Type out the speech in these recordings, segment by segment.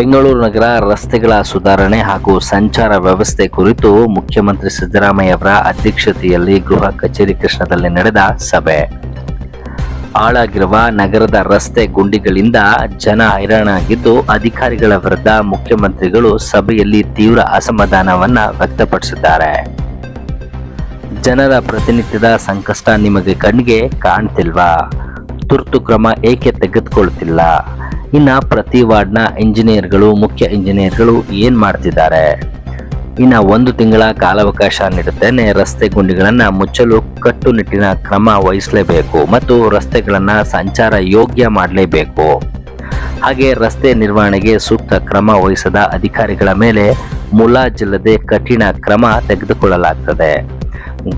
ಬೆಂಗಳೂರು ನಗರ ರಸ್ತೆಗಳ ಸುಧಾರಣೆ ಹಾಗೂ ಸಂಚಾರ ವ್ಯವಸ್ಥೆ ಕುರಿತು ಮುಖ್ಯಮಂತ್ರಿ ಸಿದ್ದರಾಮಯ್ಯ ಅವರ ಅಧ್ಯಕ್ಷತೆಯಲ್ಲಿ ಗೃಹ ಕಚೇರಿ ಕೃಷ್ಣದಲ್ಲಿ ನಡೆದ ಸಭೆ. ಹಾಳಾಗಿರುವ ನಗರದ ರಸ್ತೆ ಗುಂಡಿಗಳಿಂದ ಜನ ಹೈರಾಣಾಗಿದ್ದು, ಅಧಿಕಾರಿಗಳ ವಿರುದ್ಧ ಮುಖ್ಯಮಂತ್ರಿಗಳು ಸಭೆಯಲ್ಲಿ ತೀವ್ರ ಅಸಮಾಧಾನವನ್ನ ವ್ಯಕ್ತಪಡಿಸಿದ್ದಾರೆ. ಜನರ ಪ್ರತಿನಿತ್ಯದ ಸಂಕಷ್ಟ ನಿಮಗೆ ಕಣ್ಣಿಗೆ ಕಾಣ್ತಿಲ್ವಾ? ತುರ್ತು ಕ್ರಮ ಏಕೆ ತೆಗೆದುಕೊಳ್ಳುತ್ತಿಲ್ಲ? ಇನ್ನ ಪ್ರತಿ ವಾರ್ಡ್ನ ಇಂಜಿನಿಯರ್ಗಳು, ಮುಖ್ಯ ಇಂಜಿನಿಯರ್ಗಳು ಏನ್ ಮಾಡ್ತಿದ್ದಾರೆ? ಇನ್ನ ಒಂದು ತಿಂಗಳ ಕಾಲಾವಕಾಶ ನೀಡುತ್ತೇನೆ. ರಸ್ತೆ ಗುಂಡಿಗಳನ್ನ ಮುಚ್ಚಲು ಕಟ್ಟುನಿಟ್ಟಿನ ಕ್ರಮ ವಹಿಸಲೇಬೇಕು ಮತ್ತು ರಸ್ತೆಗಳನ್ನ ಸಂಚಾರ ಯೋಗ್ಯ ಮಾಡಲೇಬೇಕು. ಹಾಗೆ ರಸ್ತೆ ನಿರ್ವಹಣೆಗೆ ಸೂಕ್ತ ಕ್ರಮ ವಹಿಸದ ಅಧಿಕಾರಿಗಳ ಮೇಲೆ ಮುಲಾಜಿಲ್ಲದೆ ಕಠಿಣ ಕ್ರಮ ತೆಗೆದುಕೊಳ್ಳಲಾಗ್ತದೆ.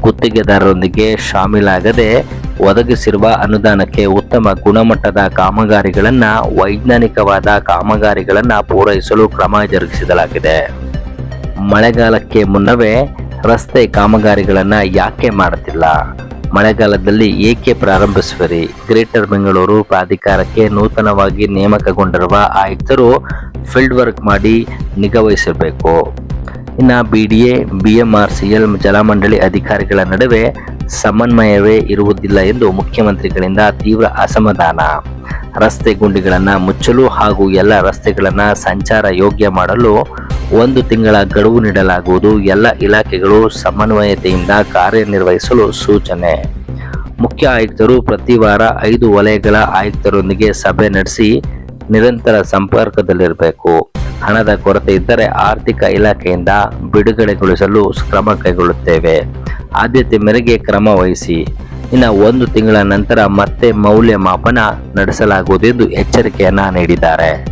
ಗುತ್ತಿಗೆದಾರರೊಂದಿಗೆ ಶಾಮೀಲಾಗದೆ ಒದಗಿಸಿರುವ ಅನುದಾನಕ್ಕೆ ಉತ್ತಮ ಗುಣಮಟ್ಟದ ಕಾಮಗಾರಿಗಳನ್ನು, ವೈಜ್ಞಾನಿಕವಾದ ಕಾಮಗಾರಿಗಳನ್ನು ಪೂರೈಸಲು ಕ್ರಮ ಜರುಗಿಸಲಾಗಿದೆ ಮಳೆಗಾಲಕ್ಕೆ ಮುನ್ನವೇ ರಸ್ತೆ ಕಾಮಗಾರಿಗಳನ್ನು ಯಾಕೆ ಮಾಡುತ್ತಿಲ್ಲ ಮಳೆಗಾಲದಲ್ಲಿ ಏಕೆ ಪ್ರಾರಂಭಿಸುವರಿ? ಗ್ರೇಟರ್ ಬೆಂಗಳೂರು ಪ್ರಾಧಿಕಾರಕ್ಕೆ ನೂತನವಾಗಿ ನೇಮಕಗೊಂಡಿರುವ ಆಯುಕ್ತರು ಫೀಲ್ಡ್ ವರ್ಕ್ ಮಾಡಿ ನಿಗಾವಹಿಸಬೇಕು. ಇನ್ನು B D A B M R C L ಜಲಮಂಡಳಿ ಅಧಿಕಾರಿಗಳ ನಡುವೆ ಸಮನ್ವಯವೇ ಇರುವುದಿಲ್ಲ ಎಂದು ಮುಖ್ಯಮಂತ್ರಿಗಳಿಂದ ತೀವ್ರ ಅಸಮಾಧಾನ. ರಸ್ತೆ ಗುಂಡಿಗಳನ್ನು ಮುಚ್ಚಲು ಹಾಗೂ ಎಲ್ಲ ರಸ್ತೆಗಳನ್ನು ಸಂಚಾರ ಯೋಗ್ಯ ಮಾಡಲು ಒಂದು ತಿಂಗಳ ಗಡುವು ನೀಡಲಾಗುವುದು. ಎಲ್ಲ ಇಲಾಖೆಗಳು ಸಮನ್ವಯತೆಯಿಂದ ಕಾರ್ಯನಿರ್ವಹಿಸಲು ಸೂಚನೆ. ಮುಖ್ಯ ಆಯುಕ್ತರು ಪ್ರತಿ ವಾರ ಐದು ವಲಯಗಳ ಆಯುಕ್ತರೊಂದಿಗೆ ಸಭೆ ನಡೆಸಿ ನಿರಂತರ ಸಂಪರ್ಕದಲ್ಲಿರಬೇಕು. ಹಣದ ಕೊರತೆ ಇದ್ದರೆ ಆರ್ಥಿಕ ಇಲಾಖೆಯಿಂದ ಬಿಡುಗಡೆಗೊಳಿಸಲು ಕ್ರಮ ಕೈಗೊಳ್ಳುತ್ತೇವೆ. ಆದ್ಯತೆ ಮೇರೆಗೆ ಕ್ರಮ ವಹಿಸಿ. ಇನ್ನು ಒಂದು ತಿಂಗಳ ನಂತರ ಮತ್ತೆ ಮೌಲ್ಯಮಾಪನ ನಡೆಸಲಾಗುವುದು ಎಂದು ಎಚ್ಚರಿಕೆಯನ್ನ ನೀಡಿದ್ದಾರೆ.